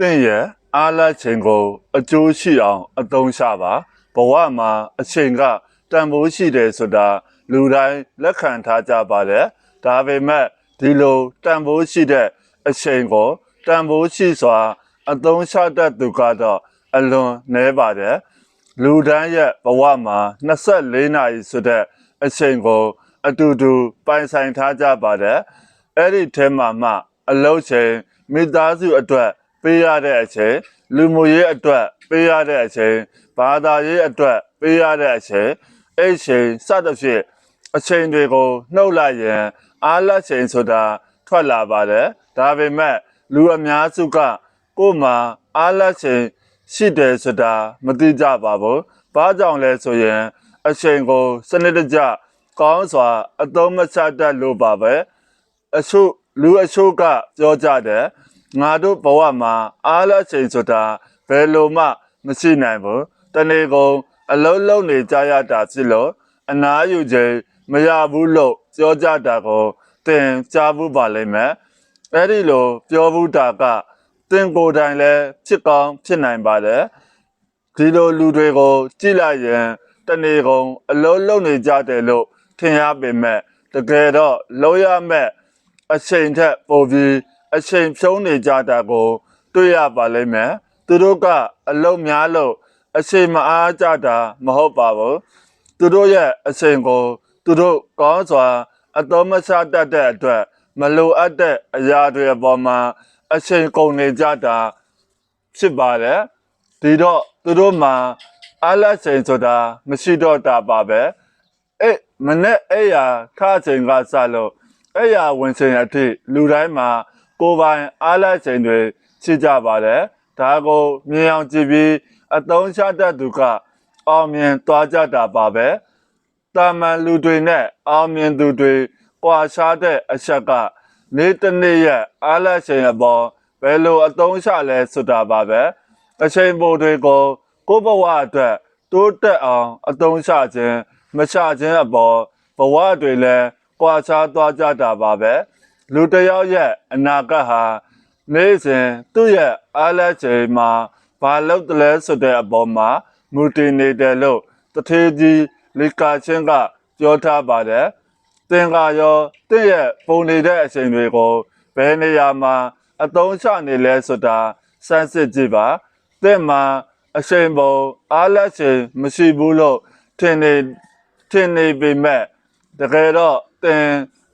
တင့်ရဲ့အားလတ်ချိန်ကို အကျိုးရှိအောင် အသုံးချပါဘဝမှာအချိန်ကတန်ဖိုးရှိတယ်ဆိုတာလူတိုင်းလက်ခံထားကြပါတယ်ဒါပေမဲ့ဒီလိုတန်ဖိုးရှိတဲ့အချိန်ကိုတန်ဖိုးရှိစွာ အသုံးချတတ်သူကတော့အလွန်နည်းပါတယ်လူတိုင်းရဲ့ဘဝမှာ24နာရီဆိုတဲ့အချိန်ကို အတူတူပိုင်ဆိုင်ထားကြပါတယ်အဲ့ဒီထဲမှာမှ အလုံးချိန်မိသားစုအတွက် ပေးရတဲ့အချိန်လူမှုရေးအတွက်ပေးရတဲ့အချိန်ဘာသာရေးအတွက်ပေးရတဲ့အချိန်အဲ့ချိန်စသဖြင့်အချိန်တွေကိုနှုတ်လိုက်ရင်အားလက်ချိန်ဆိုတာထွက်လာပါတယ်ဒါပေမဲ့လူအများစုကကိုယ်မှာအားလက်ချိန်ရှိတယ်ဆိုတာမသိကြပါဘူးဘာကြောင့်လဲဆိုရင်အချိန်ကိုစနစ်တကျကောင်းစွာအသုံးမချတတ်လို့ပါပဲအချို့လူအချို့ကပြောကြတယ် ငါတို့ဘဝမှာအားလက်ချိန်ဆိုတာဘယ်လိုမှမရှိနိုင်ဘူးတနေ့ကုန်အလုံးလုံးနေကြရတာဖြစ်လို့အနာယူချိန်မရဘူးလို့ပြောကြတာကိုသင်ကြားဘူးပါလိမ့်မယ်အဲ့ဒီလိုပြောဘူးတာကသင်ကိုယ်တိုင်လည်းဖြစ်ကောင်းဖြစ်နိုင်ပါတယ်ဒီလိုလူတွေကိုကြည့်လိုက်ရင်တနေ့ကုန်အလုံးလုံးနေကြတယ်လို့ထင်ရပေမဲ့တကယ်တော့လုံးရမဲ့အချိန်ထက်ပိုပြီး အချိန်ဖြုံးနေကြတာကို တွေ့ရပါလိမ့်မယ်သူတို့ကအလုံးများလို့အချိန်မအားကြတာမဟုတ်ပါဘူးသူတို့ရဲ့အချိန်ကို သူတို့ကောင်းစွာအတော်မချတတ်တဲ့အတွက်မလိုအပ်တဲ့အရာတွေအပေါ်မှာအချိန်ကုန်နေကြတာဖြစ်ပါတယ်ဒီတော့သူတို့မှာအားလက်ချိန်ဆိုတာမရှိတော့တာပါပဲအဲ့မနဲ့အဲ့ရခါချိန်ကစလို့အဲ့ရဝင်ချိန်အထိလူတိုင်းမှာ ကိုယ်ပိုင်အားလက်ချိန်တွေရှိကြပါတယ်ဒါကိုမြင်အောင်ကြည့်ပြီးအသုံးချတတ်သူကအောင်မြင်သွားကြတာပါပဲတာမန်လူတွေနဲ့အောင်မြင်သူတွေကွာခြားတဲ့အချက်ကနေ့တစ်နေ့ရဲ့အားလက်ချိန်အပေါ်ဘယ်လိုအသုံးချလဲဆိုတာပါပဲအချိန်ပိုတွေကိုကိုယ့်ဘဝအတွက်တိုးတက်အောင်အသုံးချခြင်းမချခြင်းအပေါ်ဘဝတွေလည်းကွာခြားသွားကြတာပါပဲ လူတစ်ယောက်ရဲ့အနာဂတ်ဟာနေ့စဉ်သူ့ရဲ့အားလက်ချိန်မှာဘာလုပ်တယ်လဲဆိုတဲ့အပေါ်မှာမူတည်နေတယ်လို့တထေးကြီးလီကာချင်းကပြောထားပါတယ်သင်္ကာရောတင့်ရဲ့ပုံနေတဲ့အချိန်တွေကိုဘယ်နေရာမှာအသုံးချနေလဲဆိုတာစမ်းစစ်ကြည့်ပါသင်မှာအချိန်ပုံအားလက်ချိန်မရှိဘူးလို့ထင်နေထင်နေပေမဲ့တကယ်တော့သင်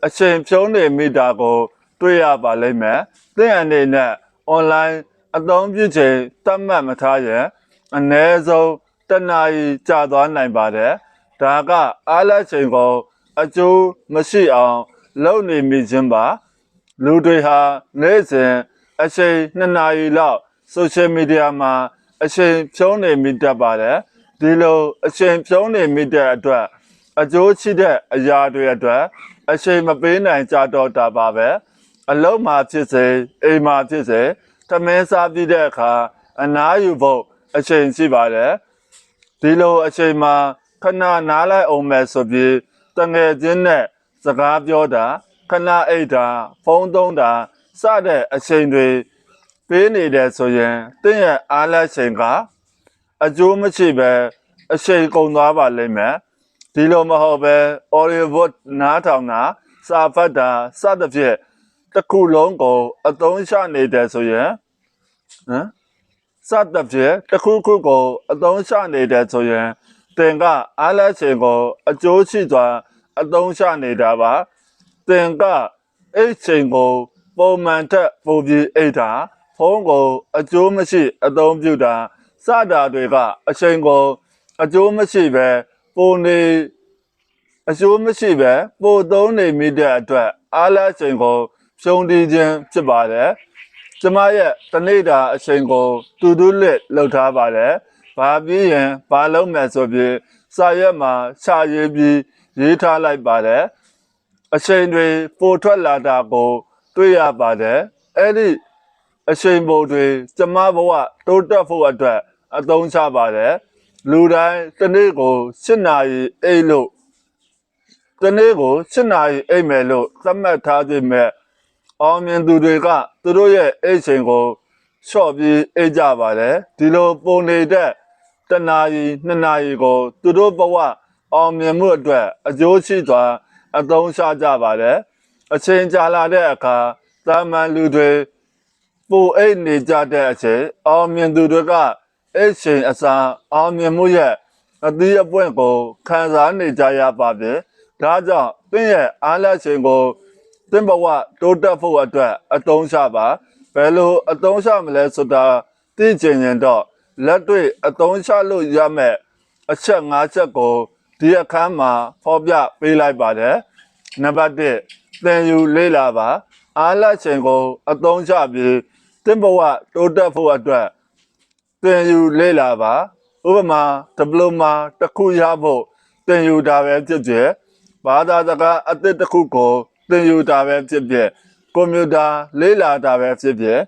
အချိန်ဖြုံးနေမိတာကို တွေ့ရပါလိမ့်မယ်သင်အနေနဲ့ online အသုံးပြုချိန်တတ်မှတ်မထားရင်အ ਨੇ ဆုံးတစ်နာရီကြာသွားနိုင်ပါတယ်ဒါကအားလက်ချိန်ကိုအကျိုးမရှိအောင်လုပ်နေမိခြင်းပါလူတွေဟာနေ့စဉ်အချိန်2နာရီလောက် social media မှာအချိန်ဖြုံးနေမိတတ်ပါတယ်ဒီလိုအချိန်ဖြုံးနေမိတဲ့အတွက်အကျိုးရှိတဲ့အရာတွေအတွက် အချိန်မပေးနိုင်ကြတော့တာပါပဲအလုံးမှာဖြစ်စေအိမ်မှာဖြစ်စေသမင်းစားပြီးတဲ့အခါအနားယူဖို့အချိန်ရှိပါတယ်ဒီလိုအချိန်မှာခဏနားလိုက်အောင်မယ်ဆိုပြီးတငယ်ချင်းနဲ့စကားပြောတာခဏအိတ်တာဖုန်းသုံးတာစတဲ့အချိန်တွေပေးနေတယ်ဆိုရင်တင့်ရဲ့အားလက်ချိန်ကအကျိုးမရှိပဲအချိန်ကုန်သွားပါလိမ့်မယ် ဒီလိုမဟုတ်ပဲ Hollywood နားထောင်တာစာဖတ်တာစသဖြင့်တစ်ခုလုံးကိုအသုံးချနေတယ်ဆိုရင်ဟမ်စသဖြင့်တစ်ခုခုကိုအသုံးချနေတယ်ဆိုရင်သင်ကအားလက်ချိန်ကိုအကျိုးရှိစွာအသုံးချနေတာပါသင်ကအဲ့ချိန်ကိုပုံမှန်ထက်ပိုပြီးအိတ်တာဖုန်းကိုအကျိုးမရှိ အသုံးပြုတာစတာတွေကအချိန်ကိုအကျိုးမရှိပဲ ပုံနေအကျိုးမရှိပဲပိုသုံးနေမိတဲ့အတွက်အားလက်ချိန်ကိုဖြုံးတီးခြင်းဖြစ်ပါတယ်ကျမရဲ့တနေ့တာအချိန်ကိုတူတူလစ်လှုပ်ထားပါတယ်။ဘာပြီးရင်ဘာလုပ်မယ်ဆိုပြီးစာရွက်မှာခြာရေးပြီးရေးထားလိုက်ပါတယ်။အချိန်တွေပိုထွက်လာတာကိုတွေ့ရပါတယ်။အဲ့ဒီအချိန်ပုံတွေကျမဘဝတိုးတက်ဖို့အတွက်အသုံးချပါတယ်။ လူတိုင်းတစ်နေ့ကို7နာရီအိတ်လို့တစ်နေ့ကို7နာရီအိတ်မယ်လို့သတ်မှတ်ထားခြင်းမဲ့အောင်မြင်သူတွေကသူတို့ရဲ့အိတ်ချိန်ကိုလျှော့ပြီးအိတ်ကြပါတယ်ဒီလိုပုံနေတဲ့တနာရီနှစ်နာရီကို သူတို့ဘဝအောင်မြင်မှုအတွက်အကျိုးရှိစွာအသုံးချကြပါတယ်အချိန်ကြာလာတဲ့အခါတာမန်လူတွေပိုအိတ်နေကြတဲ့အချိန်အောင်မြင်သူတွေက အိတ်ချိန်အစာအောင်မြင်မှုရဲ့အသီးအပွင့်ကိုခံစားနေကြရပါပြီဒါကြောင့်သင်ရဲ့အားလက်ချိန်ကိုသင်ဘဝတိုးတက်ဖို့အတွက်အသုံးချပါဘယ်လိုအသုံးချမလဲဆိုတာသိချင်ရင်တော့လက်တွေ့အသုံးချလို့ရမယ့်အချက်၅ချက်ကိုဒီအခန်းမှာဖော်ပြပေးလိုက်ပါတယ်နံပါတ်1သင်ယူလေ့လာပါအားလက်ချိန်ကိုအသုံးချပြီးသင်ဘဝတိုးတက်ဖို့အတွက် သင်ယူလေ့လာပါဥပမာဒီပလိုမာတစ်ခုရဖို့သင်ယူတာပဲဖြစ်ဖြစ်ဘာသာစကားအသစ်တစ်ခုကိုသင်ယူတာပဲဖြစ်ဖြစ်ကွန်ပျူတာလေ့လာတာပဲဖြစ်ဖြစ်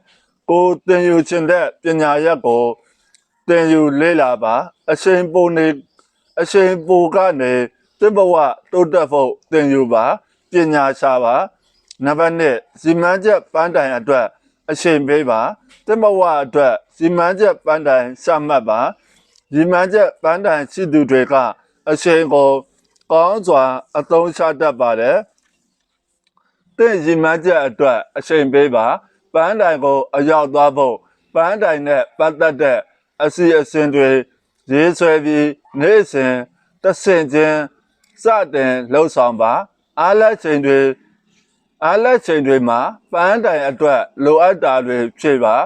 ကိုသင်ယူချင်တဲ့ပညာရပ်ကိုသင်ယူလေ့လာပါအချိန်ပုံနေအချိန်ပိုကနေသင်ဘဝတိုးတက်ဖို့သင်ယူပါပညာရှာပါနံပါတ်1စီမံချက်ပန်းတိုင်အတွက် အချိန်ပေးပါသင်ဘဝအတွက်စီမံချက်ပန်းတိုင်စမှတ်ပါစီမံချက်ပန်းတိုင်ရှိသူတွေကအချိန်ကိုကောင်းစွာအသုံးချတတ်ပါတယ်တင့်ရီမန်းချက်အတွက်အချိန်ပေးပါပန်းတိုင်ကိုအရောက်သွားဖို့ပန်းတိုင်နဲ့ပတ်သက်တဲ့အစီအစဉ်တွေရေးဆွဲပြီးနေ့စဉ်တစ်ဆင့်ချင်းစတင်လှုပ်ဆောင်ပါအားလက်ချိန်တွေ အားလက်ချိန်တွေမှာပန်းတိုင်အတွက်လိုအပ်တာတွေဖြည့်ပါ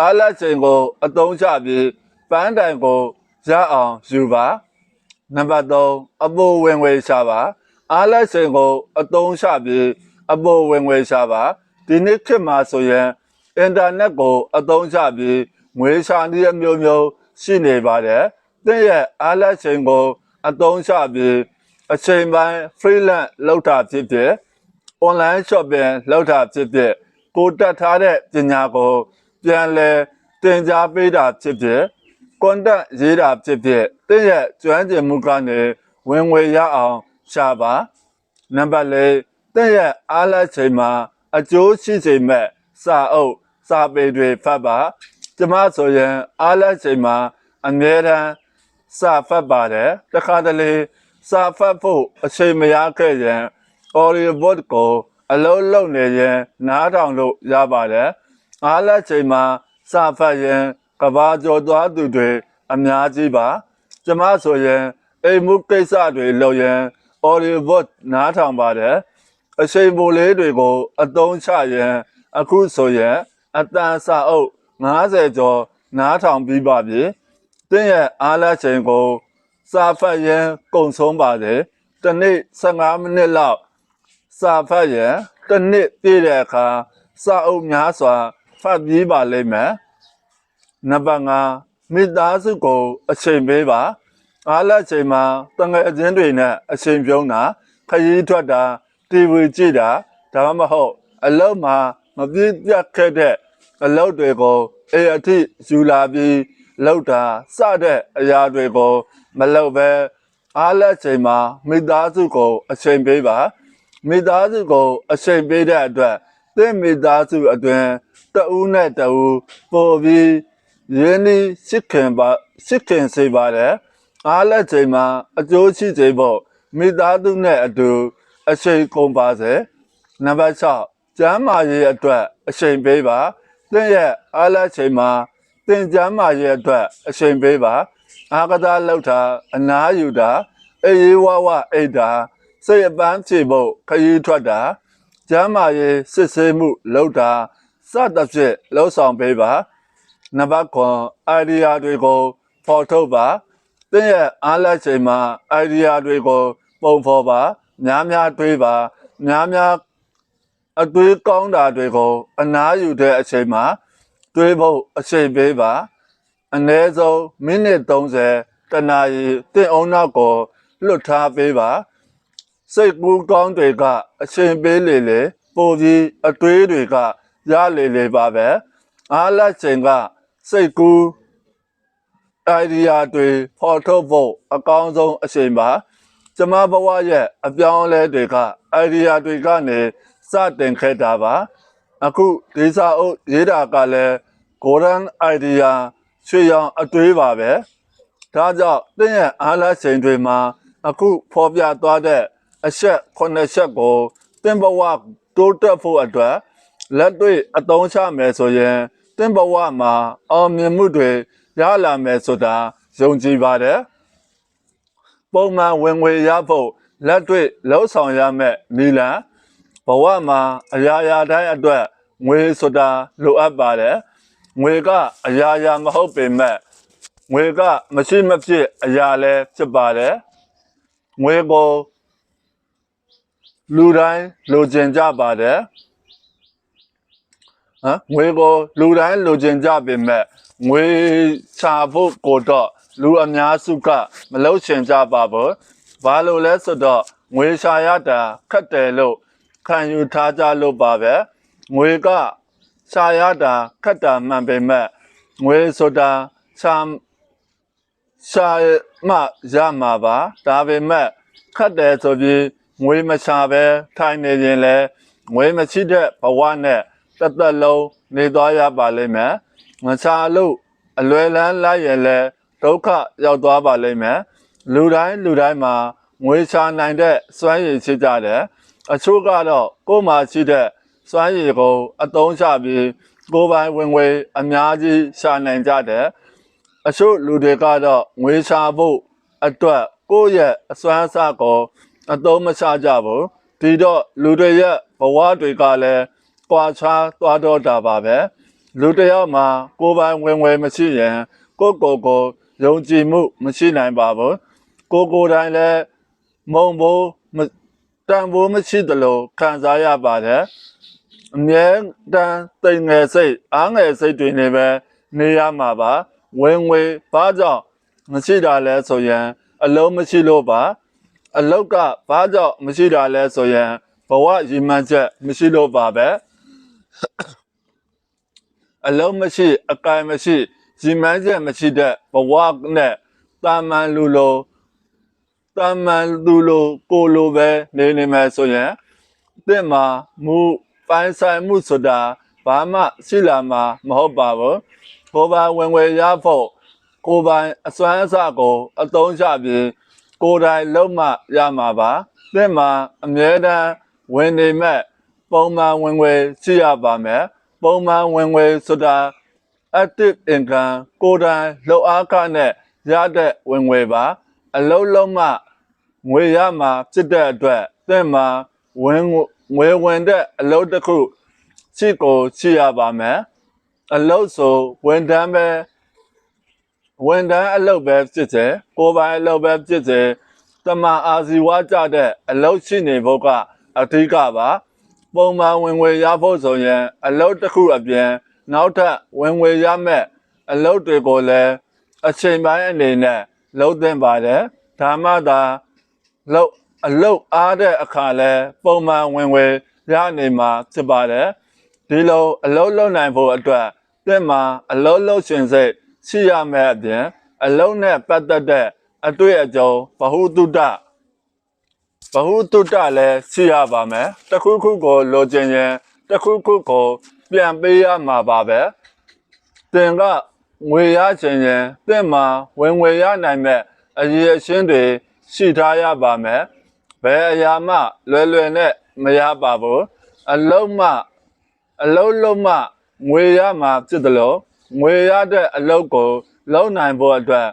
အားလက်ချိန်ကိုအသုံးချပြီးပန်းတိုင်ကိုရအောင်ယူပါနံပါတ်3အပိုဝင်ဝေရှာပါအားလက်စင်ကိုအသုံးချပြီးအပိုဝင်ဝေရှာပါဒီနေ့ခေတ်မှာဆိုရင်အင်တာနက်ကိုအသုံးချပြီးငွေရှာနည်းအမျိုးမျိုးရှိနေပါတယ်သင်ရဲ့အားလက်စင်ကိုအသုံးချပြီးအချိန်ပိုင်း freelance လုပ်တာဖြစ်ဖြစ် online shopping လုပ်တာဖြစ်ဖြစ်ကိုတက်ထားတဲ့ပညာကိုပြန်လဲသင်ကြားပေးတာဖြစ်ဖြစ်ကွန်တက်ရေးတာဖြစ်ဖြစ်တင့်ရဲ့ကျွမ်းကျင်မှုကနေဝင်ငွေရအောင်ရှာပါနံပါတ်၄တင့်ရဲ့အားလက်ချိန်မှာအကျိုးရှိစေမဲ့စာအုပ်စာပေတွေဖတ်ပါကျမဆိုရင်အားလက်ချိန်မှာအမြဲတမ်းစာဖတ်ပါတယ်တခါတလေစာဖတ်ဖို့အချိန်မရခဲ့ရင် audio book ကိုအလုံးလုံးနေရင်နားထောင်လို့ရပါတယ်အားလက်ချိန်မှာစာဖတ်ရင်ကဘာကျော်သွားသူတွေအများကြီးပါကျမဆိုရင်အိမ်မှုကိစ္စတွေလုပ်ရင် audio book နားထောင်ပါတယ်အချိန်ပိုလေးတွေကို အသုံးချရင်အခုဆိုရင်အတန်စာအုပ်90ကျော်နားထောင်ပြီးပါပြီတင်းရဲ့အားလက်ချိန်ကိုစာဖတ်ရင်ကုန်ဆုံးပါတယ်တစ်နေ့15မိနစ်လောက် စာဖတ်ရင်တစ်နှစ်ပြည့်တဲ့အခါစာအုပ်များစွာဖတ်ပြီးပါလိမ့်မယ်နံပါတ်5မိသားစုကိုအချိန်ပေးပါအားလက်ချိန်မှာတငယ်အချင်းတွေနဲ့အချိန်ပြုံးတာခရီးထွက်တာ TV ကြည့်တာဒါမှမဟုတ်အလုပ်မှာမပြည့်ပြတ်ခဲ့တဲ့အလုပ်တွေကိုအေအထိယူလာပြီးလုပ်တာစတဲ့အရာတွေကိုမလုပ်ပဲအားလက်ချိန်မှာမိသားစုကိုအချိန်ပေးပါ မိသားစုကိုအချိန်ပေးတဲ့အတွက်သင်မိသားစုအတွင်တဦးနဲ့တဦးပို့ပြီးရင်းနှီးရှစ်ခင်ပါရှစ်ခင်စေပါတယ်အားလက်ချိန်မှာအကျိုးရှိစေဖို့မိသားစုနဲ့အတူအချိန်ကုန်ပါစေနံပါတ်6ကျမ်းမာရေးအတွက်အချိန်ပေးပါသင်ရဲ့အားလက်ချိန်မှာသင်ကျမ်းမာရေးအတွက်အချိန်ပေးပါအာကစားလောက်တာအနားယူတာအေးရေးဝဝအိတ်တာ စိတ်အပန်းဖြေဖို့ခရီးထွက်တာကျမ်းမာရေးစစ်ဆေးမှုလောက်တာစသဖြင့်လှုပ်ဆောင်ပေးပါနံပါတ်9 idea တွေကိုဖော်ထုတ်ပါသင်ရဲ့အားလက်ချိန်မှာ idea တွေကိုပုံဖော်ပါများများတွေးပါများများအတွေးကောင်းတာတွေကိုအနားယူတဲ့အချိန်မှာတွေးဖို့အချိန်ပေးပါအနည်းဆုံးမိနစ်30တနာရီသင်အောင်နောက်ကိုလွတ်ထားပေးပါ စိတ်ကူးကောင်းတွေကအချိန်ပေးလေလေပိုပြီးအတွေးတွေကရလေလေပါပဲအားလက်ချိန်ကစိတ်ကူး idea တွေဖော်ထုတ်ဖို့အကောင်းဆုံးအချိန်ပါကျမဘဝရဲ့အပြောင်းအလဲတွေက idea တွေကနေစတင်ခဲ့တာပါ အခုဒီစာအုပ်ရေးတာကလည်း golden idea ရွှေရောင်အတွေးပါပဲဒါကြောင့်တင်းရဲ့အားလားချိန်တွေမှာအခုဖော်ပြသွားတဲ့ အချက်ခုနှစ်ချက်ကိုတင်းဘဝတိုးတက်ဖို့အတွက်လက်တွေ့အသုံးချမယ်ဆိုရင်တင်းဘဝမှာအောင်မြင်မှုတွေရလာမယ်ဆိုတာယုံကြည်ပါတယ်ပုံမှန်ဝင်ငွေရဖို့လက်တွေ့လှုပ်ဆောင်ရမယ့်နီလန်ဘဝမှာအရာရာတိုင်းအတွက်ငွေဆိုတာလိုအပ်ပါတယ်ငွေကအရာရာမဟုတ်ပေမဲ့ငွေကမရှိမဖြစ်အရာလည်းဖြစ်ပါတယ်ငွေကို လူတိုင်းလိုချင်ကြပါတယ်ဟမ်ငွေကိုလူတိုင်းလိုချင်ကြပေမဲ့ငွေချဖို့ကိုတော့လူအများစုကမလုပ်ချင်ကြပါဘူးဘာလို့လဲဆိုတော့ငွေရှာရတာခက်တယ်လို့ခံယူထားကြလို့ပါပဲငွေကရှာရတာခက်တာမှန်ပေမဲ့ငွေဆိုတာရှာရှာမှရမှာပါဒါပေမဲ့ခက်တယ်ဆိုပြီး ငွေမရှာပဲထိုင်နေရင်လည်းငွေမရှိတဲ့ဘဝနဲ့တစ်သက်လုံးနေသွားရပါလိမ့်မယ်မရှာလို့အလွယ်လန်းလိုက်ရင်လည်းဒုက္ခရောက်သွားပါလိမ့်မယ်လူတိုင်းလူတိုင်းမှာငွေရှာနိုင်တဲ့စွမ်းရည်ရှိကြတယ်အချို့ကတော့ကိုယ်မှာရှိတဲ့စွမ်းရည်ကိုအသုံးချပြီးကိုယ်ပိုင်ဝင်ငွေအများကြီးရှာနိုင်ကြတယ်အချို့လူတွေကတော့ငွေရှာဖို့အတွက်ကိုယ့်ရဲ့အစွမ်းအစကို အသုံးမချကြဘူးဒီတော့လူတွေရဲ့ဘဝတွေကလည်းကွာခြားသွားတော့တာပါပဲလူတစ်ယောက်မှာကိုယ်ပိုင်ဝင်ငွေမရှိရင်ကိုယ့်ကိုယ်ကိုယုံကြည်မှုမရှိနိုင်ပါဘူးကိုယ်ကိုယ်တိုင်လည်းမုံဖို့မတန်ဖို့မရှိသလိုခံစားရပါတယ်အမြဲတမ်းတိမ်ငယ်စိတ်အားငယ်စိတ်တွေနေပဲနေရမှာပါဝင်ငွေဘာကြောင့်မရှိတာလဲဆိုရင် အလုံးမရှိလို့ပါ အလောက်ကဘာကြောင့်မရှိတာလဲဆိုရင်ဘဝရည်မှန်းချက်မရှိလို့ပါပဲအလုံးမရှိအကင်မရှိရည်မှန်းချက်မရှိတဲ့ဘဝနဲ့တာမန်လူလိုတာမန်လူလိုကိုလိုပဲနေနေမယ်ဆိုရင်တင့်မှာမူပိုင်ဆိုင်မှုဆိုတာဘာမှရှိလာမှာမဟုတ်ပါဘူးကိုယ်ပိုင်ဝင်ငွေရဖို့ကိုယ်ပိုင်အစွမ်းအစကိုအသုံးချပြီး ကိုယ်တိုင်လုံးမရမှာပါတင့်မှာအမြဲတမ်းဝင်နေမဲ့ပုံမှန်ဝင်ငွေရှိရပါမယ်ပုံမှန်ဝင်ငွေဆိုတာ active income ကိုယ်တိုင်လှုပ်အားခနဲ့ရတဲ့ဝင်ငွေပါ အလုံးလုံးမှငွေရမှာဖြစ်တဲ့အတွက်တင့်မှာဝင်ငွေဝင်တဲ့အလုပ်တစ်ခုရှိကိုရှိရပါမယ်အလုပ်ဆိုဝန်ထမ်းပဲ ဝန်ထမ်းအလုပ်ပဲဖြစ်စေကိုယ်ပိုင်အလုပ်ပဲဖြစ်စေတမန်အာဇီဝကြတဲ့အလုပ်ရှိနေဖို့ကအဓိကပါပုံမှန်ဝင်ငွေရဖို့ဆိုရင်အလုပ်တစ်ခုအပြင် နောက်ထပ်ဝင်ငွေရမဲ့အလုပ်တွေကိုလည်းအချိန်ပိုင်းအနေနဲ့လုပ်သင့်ပါတယ်ဒါမှသာလုပ်အလုပ်အားတဲ့အခါလဲပုံမှန်ဝင်ငွေရနေမှာဖြစ်ပါတယ်ဒီလိုအလုပ်လုပ်နိုင်ဖို့အတွက်တင့်မှာအလုပ်လုပ်ရှင်စိတ် ရှိရမယ့်အပြင်အလုပ်နဲ့ပတ်သက်တဲ့အတွေ့အကြုံဘ ഹു တုတ္တဘ ഹു တုတ္တလည်းရှိရပါမယ်တစ်ခုခုကိုလိုချင်ရင်တစ်ခုခုကိုပြန်ပေးရမှာပါပဲတင်ကငွေရချင်ရင်တင့်မှာဝင်ငွေရနိုင်မဲ့အရေးအရှင်းတွေရှိထားရပါမယ်ဘယ်အရာမှလွယ်လွယ်နဲ့မရပါဘူးအလုံးမအလုံးလုံးမငွေရမှာဖြစ်တယ်လို့ ငွေရတဲ့အလုပ်ကိုလုပ်နိုင်ဖို့အတွက်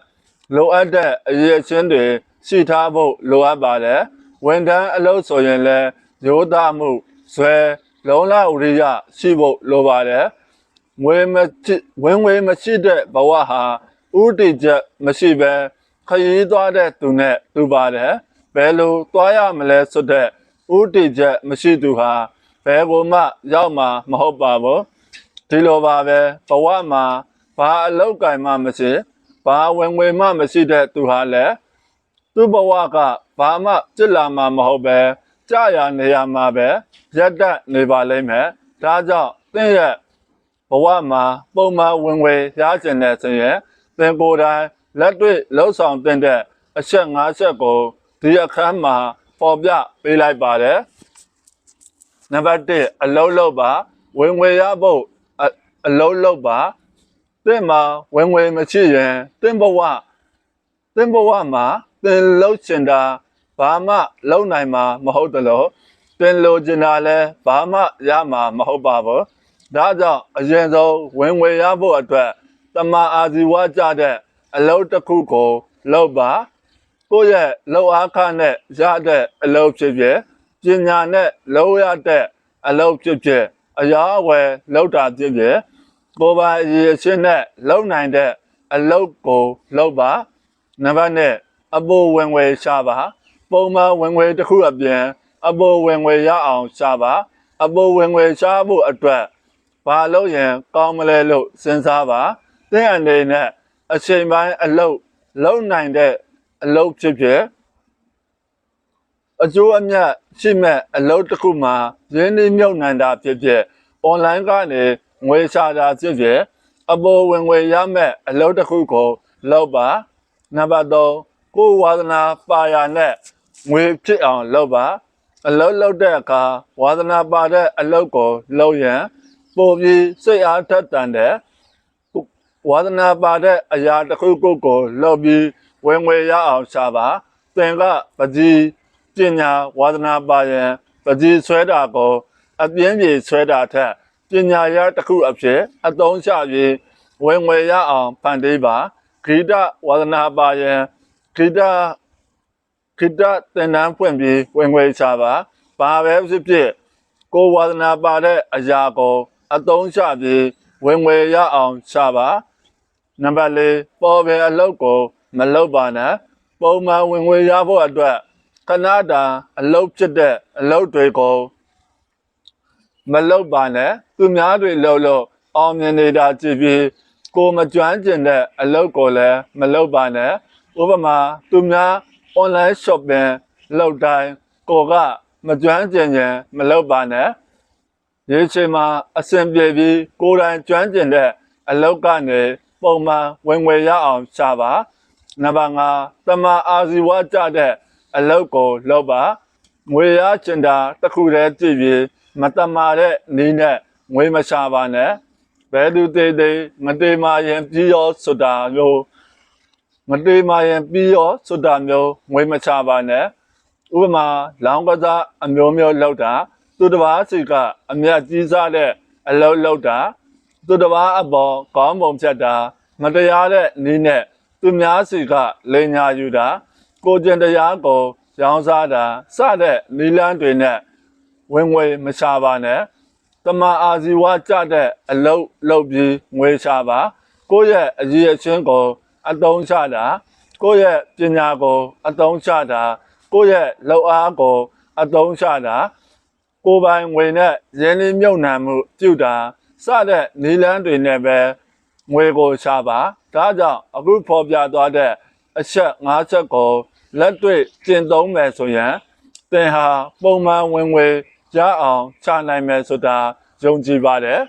လိုအပ်တဲ့အရေးအချင်းတွေရှိထားဖို့လိုအပ်ပါတယ်ဝန်ထမ်းအလုပ်ဆိုရင်လည်းရိုးသားမှုဇွဲလုံလဥရိယရှိဖို့လိုပါတယ်ငွေမရှိဝင်ငွေမရှိတဲ့ဘဝဟာဥတီချက်မရှိပဲခရီးသွားတဲ့သူနဲ့သူပါတယ်ဘယ်လိုသွားရမလဲဆိုတဲ့ဥတီချက်မရှိသူဟာဘယ်ကိုမှရောက်မှာမဟုတ်ပါဘူး ဒီလိုပါပဲဘဝမှာဘာအလောက်ကင်မှမရှိဘာဝင်ငွေမှမရှိတဲ့သူဟာလည်းသူ့ဘဝကဘာမှပြစ်လာမှာမဟုတ်ပဲကြာရနေရမှာပဲရက်တက်နေပါလိမ့်မယ်ဒါကြောင့်သင်ရဲ့ဘဝမှာပုံမှန်ဝင်ငွေရကျင်တဲ့ဆိုရင်သင်ကိုယ်တိုင်လက်တွေ့လှုပ်ဆောင်တဲ့အချက်၅ချက်ကိုဒီအခန်းမှာပေါ်ပြပေးလိုက်ပါတယ်နံပါတ်1အလုံးလုံးပါဝင်ငွေရဖို့ အအလုံးလုံးပါတင့်မှာဝင်ဝင်မရှိရင်တင့်ဘဝတင့်ဘဝမှာတင်လှုပ်ချင်တာဘာမှလုံနိုင်မှာမဟုတ်တလို့တင်လိုချင်တာလည်းဘာမှရမှာမဟုတ်ပါဘူးဒါကြောင့်အရင်ဆုံးဝင်ဝင်ရဖို့အတွက်တမအာဇီဝကြတဲ့အလုပ်တစ်ခုကိုလုပ်ပါကိုယ့်ရဲ့လောက်အားခနဲ့ရတဲ့အလုပ်ဖြစ်ဖြစ်ပညာနဲ့လုပ်ရတဲ့အလုပ်ဖြစ်ဖြစ် အရာအဝယ်လောက်တာဖြစ်ဖြစ်ကိုယ်ပိုင်အရေးအချင်းနဲ့လုံနိုင်တဲ့အလုပ်ကိုလုပ်ပါနံပါတ်1အပိုဝင်ဝယ်ရှာပါ ပုံမှန်ဝင်ဝယ်တစ်ခုအပြင်အပိုဝင်ဝယ်ရအောင်ရှာပါ အပိုဝင်ဝယ်ရှာဖို့အတွက်ဘာလို့ရင်ကောင်းမလဲလို့စဉ်းစားပါတဲ့အနေနဲ့အချိန်ပိုင်းအလုပ်လုံနိုင်တဲ့အလုပ်ဖြစ်ဖြစ် အကျိုးအမြတ်ရှိမဲ့အလုပ်တစ်ခုမှာရင်းနှီးမြုပ်နှံတာဖြစ်ဖြစ် online ကနေငွေရှာတာဖြစ်ဖြစ်အပေါ်ဝင်ငွေရမဲ့အလုပ်တစ်ခုကိုလုပ်ပါနံပါတ်3ကိုယ်ဝါသနာပါရနဲ့ငွေဖြစ်အောင်လုပ်ပါအလုပ်လုပ်တဲ့အခါဝါသနာပါတဲ့အလုပ်ကိုလုပ်ရင်ပိုပြီးစိတ်အားထက်သန်တဲ့ဝါသနာပါတဲ့အရာတစ်ခုခုကိုလုပ်ပြီးဝင်ငွေရအောင်ရှာပါသင်ကပကြီး ပညာဝါသနာပါရင်ပကြီးဆွဲတာကိုအပြင်းပြေဆွဲတာထက်ပညာရတစ်ခုအဖြစ်အသုံးချပြီးဝင်ငွေရအောင်ဖန်တီးပါဂိတဝါသနာပါရင်ဂိတဂိတသင်တန်းဖွင့်ပြီးဝင်ငွေရှာပါဘာပဲဖြစ်ဖြစ်ကိုယ်ဝါသနာပါတဲ့အရာကိုအသုံးချပြီးဝင်ငွေရအောင်ရှာပါနံပါတ်၄ပေါ်ပဲအလုပ်ကိုမလုပ်ပါနဲ့ပုံမှန်ဝင်ငွေရဖို့အတွက် ခဏတာအလုပ်ဖြစ်တဲ့အလုပ်တွေကိုမလုပ်ပါနဲ့သူများတွေလုပ်လို့အောင်မြင်နေတာကြည့်ပြီးကိုမကျွမ်းကျင်တဲ့အလုပ်ကိုလည်းမလုပ်ပါနဲ့ဥပမာသူများ online shopping လုပ်တိုင်းကိုကမကျွမ်းကျင်ရင်မလုပ်ပါနဲ့ဒီအချိန်မှာအဆင်ပြေပြီးကိုယ်တိုင်ကျွမ်းကျင်တဲ့အလုပ်ကနေပုံမှန်ဝင်ငွေရအောင်ရှာပါနံပါတ်5တမအာဇီဝကြတဲ့ အလုပ်ကိုလုပ်ပါငွေရချင်တာတစ်ခုတည်းကြည့်ပြီးမတမာတဲ့နည်းနဲ့ငွေမရှာပါနဲ့ဘယ်သူသေးသေးမတေးမာရင်ပြီးရောဆိုတာမျိုးမတေးမာရင်ပြီးရောဆိုတာမျိုးငွေမရှာပါနဲ့ဥပမာလောင်းကစားအမျိုးမျိုးလောက်တာသူတစ်ပါးစီကအမြတ်ကြီးစားတဲ့အလုပ်လောက်တာသူတစ်ပါးအပေါ်ကောင်းပုံဖြတ်တာ မတရားတဲ့နည်းနဲ့သူများစီကလိန်ညာယူတာ ကိုကျင်တရားကိုရောင်းစားတာစတဲ့နီလန်းတွေနဲ့ဝင်ငွေမရှာပါနဲ့တမအာဇီဝကြတဲ့အလုပ်လုပ်ပြီးငွေရှာပါ ကိုယ့်ရဲ့အရေးအချင်းကိုအသုံးချတာကိုယ့်ရဲ့ပညာကိုအသုံးချတာကိုယ့်ရဲ့လောက်အားကိုအသုံးချတာကိုယ်ပိုင်ငွေနဲ့ရင်းနှီးမြုပ်နှံမှုပြုတာစတဲ့နီလန်းတွေနဲ့ပဲငွေကိုရှာပါဒါကြောင့်အခုဖော်ပြသွားတဲ့ အချက်၅ချက်ကိုလက်တွေ့ကျင့်သုံးမယ်ဆိုရင်သင်ဟာပုံမှန်ဝင်ငွေရအောင်ချနိုင်မယ်ဆိုတာယုံကြည်ပါတယ်